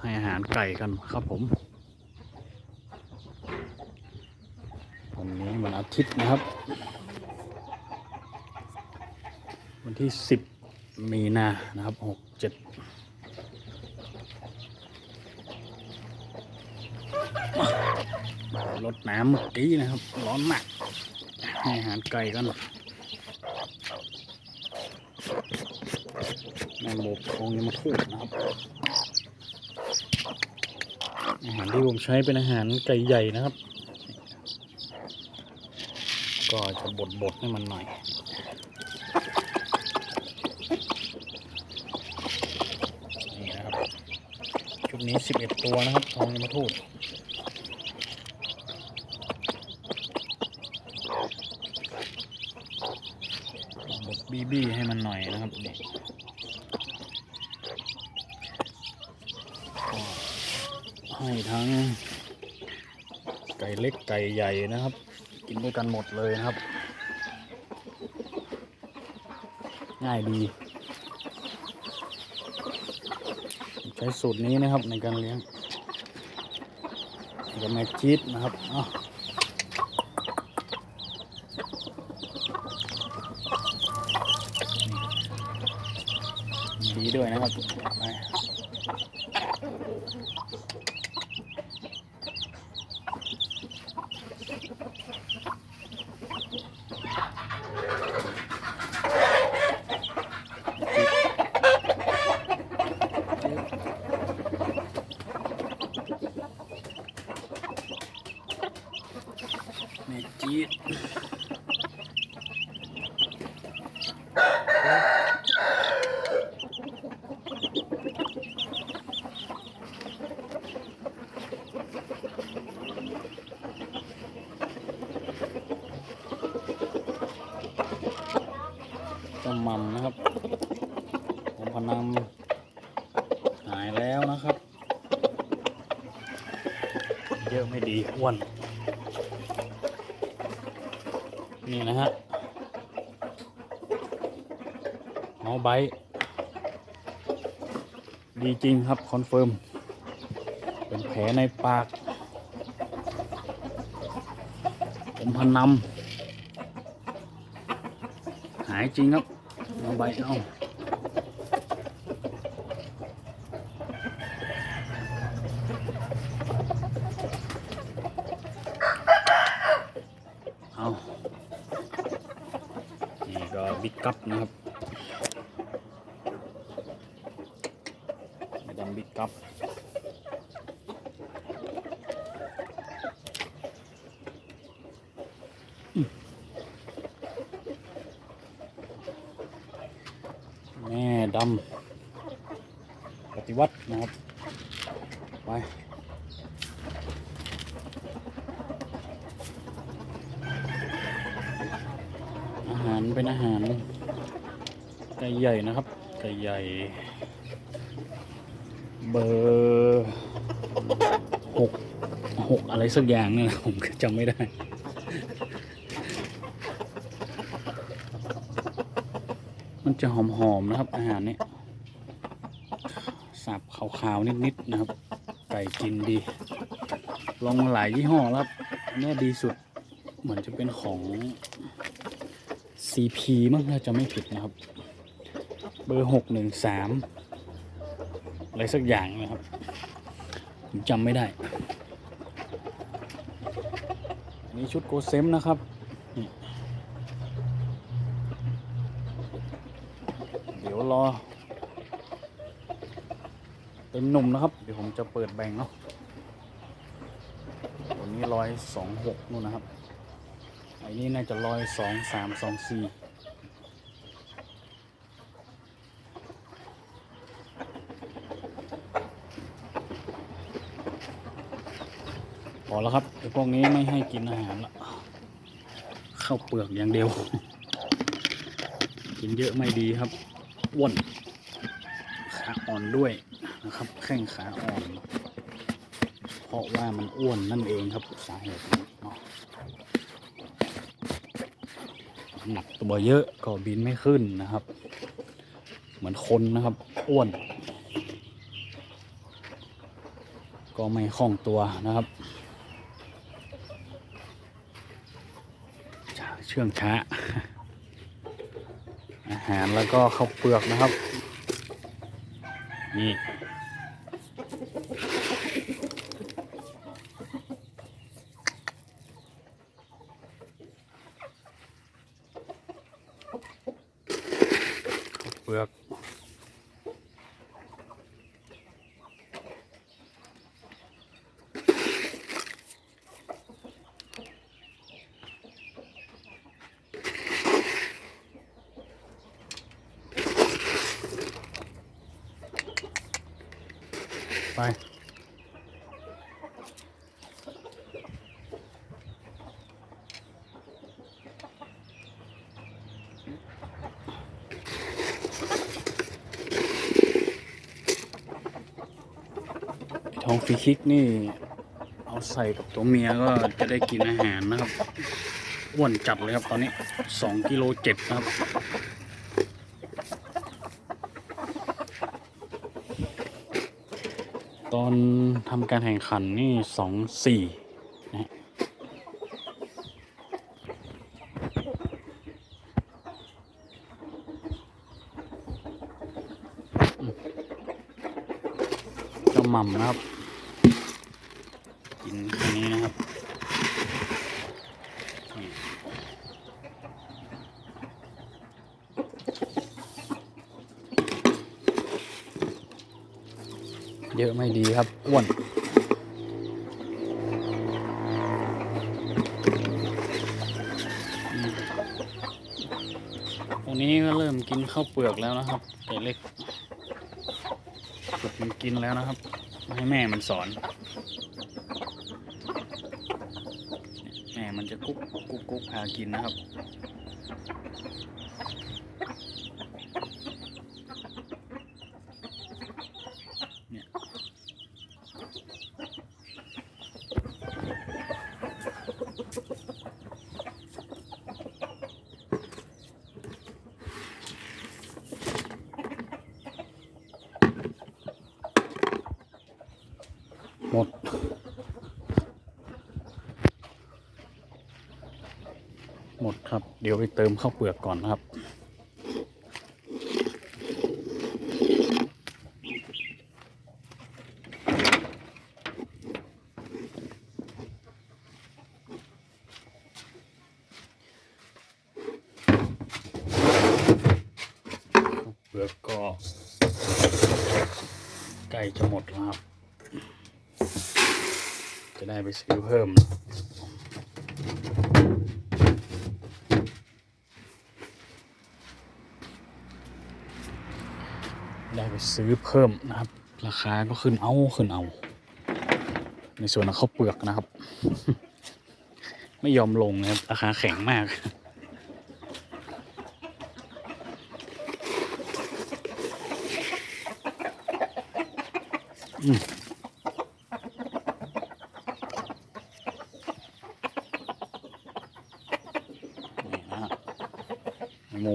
ให้อาหารไก่กันครับผม วันนี้วันอาทิตย์นะครับ วันที่10มีนานะครับ6 7รดน้ำเมื่อกี้นะครับ ร้อนมาก ให้อาหารไก่กัน แมงมุมคงยังมาทูดนะครับอาหารที่ผมใช้เป็นอาหารไก่ใหญ่นะครับ ก็จะบดบดให้มันหน่อยนี่นะครับชุดนี้ 11 ตัวนะครับทองยมทูตบดบีบี้ให้มันหน่อยนะครับนี่ก็ ให้ทั้งไก่เล็กไก่ใหญ่นะครับ กินด้วยกันหมดเลยนะครับ ง่ายดี ใช้สูตรนี้นะครับในการเลี้ยงกับแม่ชีสนะครับอ้าดีด้วยนะครับไปแม่ชีสจำมัมนะครับ ผมพนำหายแล้วนะครับ เยอะไม่ดีอ้วนนี่นะฮะเมาส์ไบต์ดีจริงครับ คอนเฟิร์ม เป็นแผลในปาก ผมพันนำหายจริงครับเมาส์ไบต์เอ้า เอานี่ก็บิ๊กกัปนะครับไม่ดำบิ๊กกัปอืม แม่ดำปฏิวัตินะครับ ไปอาหารเป็นอาหารไก่ใหญ่นะครับ ไก่ใหญ่ เบอร์หกหกอะไรสักอย่างเนี่ยนะผมจำไม่ได้ มันจะหอมๆนะครับ อาหารนี้สับขาวๆนิดๆนะครับ ไก่กินดี ลองหลายยี่ห้อแล้วครับอันเนี้ยดีสุดเหมือนจะเป็นของ CP มั้งถ้าจะไม่ผิดนะครับ เบอร์หกหนึ่งสามอะไรสักอย่างนะครับผมจำไม่ได้นนี้ชุดโกเซมนะครับนี่เดี๋ยวรอ เต็มหนุ่มนะครับ เดี๋ยวผมจะเปิดแบ่งเนาะตัวนี้ร้อยสองหกนู่นนะครับไอ้นี่น่าจะร้อยสองสามสองสี่พอแล้วครับไอ้พวกนี้ไม่ให้กินอาหารละเข้าวเปลือกอย่างเดียว กินเยอะไม่ดีครับอ้วนขาอ่อนด้วย นะครับ แข้งขาอ่อน เพราะว่ามันอ้วนนั่นเองครับสาเหตุนี้เนาะหนักตัวเยอะก็บินไม่ขึ้นนะครับ เหมือนคนนะครับ อ้วน ก็ไม่คล่องตัวนะครับเชื่องช้า อาหารแล้วก็ข้าวเปลือกนะครับ นี่ ข้าวเปลือก ทองฟรีคิกนี่ เอาใส่กับตัวเมียก็จะได้กินอาหารนะครับอ้วนจัดเลยครับตอนนี้สองกิโลเจ็ดนะครับตอนทำการแข่งขันนี่สองสี่นะฮะอืมเจ้าหม่ำนะครับ กินแค่นี้นะครับนี่ เยอะไม่ดีครับอ้วนตรงนี้ก็เริ่มกินข้าวเปลือกแล้วนะครับไก่เล็กฝึกมันกินแล้วนะครับ ให้แม่มันสอน แม่มันจะกุ๊กกุ๊กกุ๊กพากินนะครับ เนี่ย หมด หมด ครับเดี๋ยวไปเติมข้าวเปลือกก่อนนะครับ เปลือกก็ใกล้จะหมดแล้วครับ จะได้ไปซื้อเพิ่ม ได้ไปซื้อเพิ่มนะครับ ราคาก็ขึ้นเอาขึ้นเอา ในส่วนของข้าวเปลือกนะครับ ไม่ยอมลงนะครับ ราคาแข็งมากอืมนี่นะฮะหมู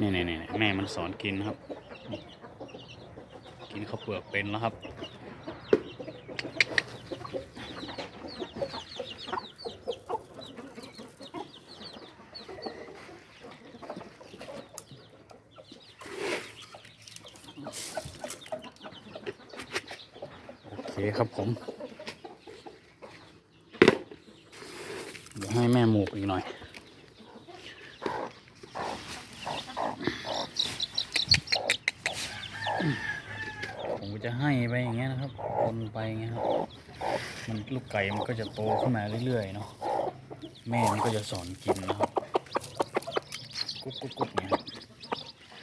นี่นี่นี่แม่มัน สอนกินครับ กินข้าวเปลือกเป็นแล้วครับ โอเคครับผม เดี๋ยวให้แม่หมูกอีกหน่อย ผ มก็จะให้ไปอย่างเงี้ยนะครับคนไปอย่างเงี้ยครับ มันลูกไก่มันก็จะโตขึ้นมาเรื่อยๆเนาะแม่มันก็จะสอนกินนะครับกุ๊กกุ๊กกุ๊กเนี่ย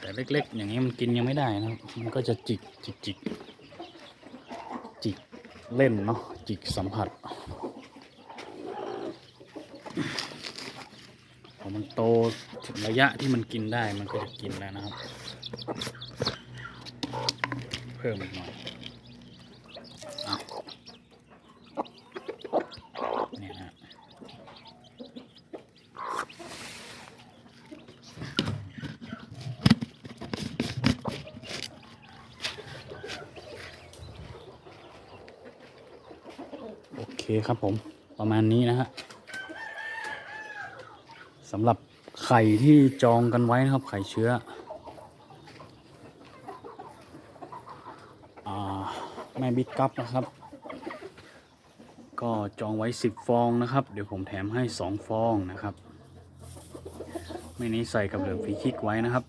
แต่เล็ก ๆ อย่างนี้มันกินยังไม่ได้นะครับ มันก็จะจิกจิกจิกจิกเล่นเนาะจิกสัมผัสพอมันโตถึงระยะที่มันกินได้มันก็จะกินแล้วนะครับ เพิ่มอีกหน่อยเอนี่ยฮะโอเคครับผมประมาณนี้นะฮะสำหรับไข่ที่จองกันไว้นะครับไข่เชื้อ ม่บิ๊กกัปนะครับ ก็จองไว้ 10 ฟองนะครับ เดี๋ยวผมแถมให้ 2 ฟองนะครับ ไม่นี้ใส่กับเหลืองฟรีคิกไว้นะครับ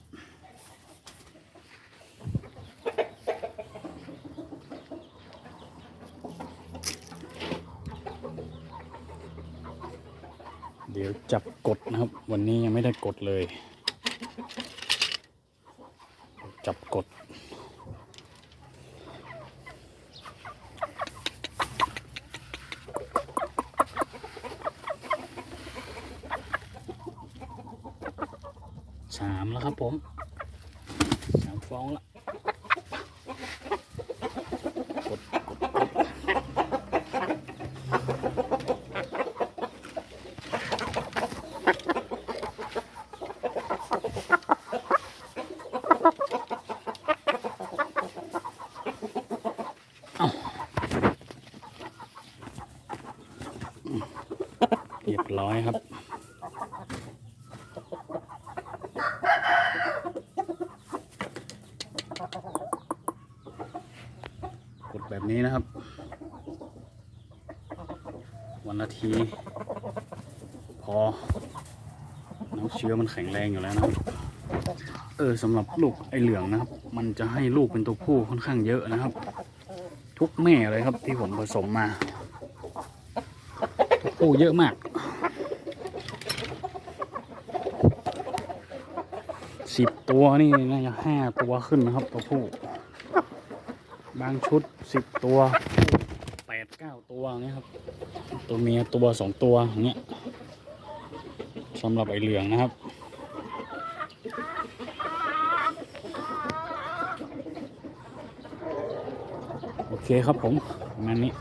เดี๋ยวจับกดนะครับ วันนี้ยังไม่ได้กดเลย สามแล้วครับผมสามฟองละกดกดกดเรียบร้อยครับ กดแบบนี้นะครับ วันนาที พอ น้ำเชื้อมันแข็งแรงอยู่แล้วนะครับ เออสำหรับลูกไอเหลืองนะครับ มันจะให้ลูกเป็นตัวผู้ค่อนข้างเยอะนะครับ ทุกแม่เลยครับที่ผมผสมมา ตัวผู้เยอะมากสิบตัวนี่น่าจะห้าตัวขึ้นนะครับตัวผู้ บางชุดสิบตัว เก้าตัวเนี้ยครับ ตัวเมียตัวสองตัวอย่างเงี้ยสำหรับไอเหลืองนะครับ โอเคครับผมประมาณนี้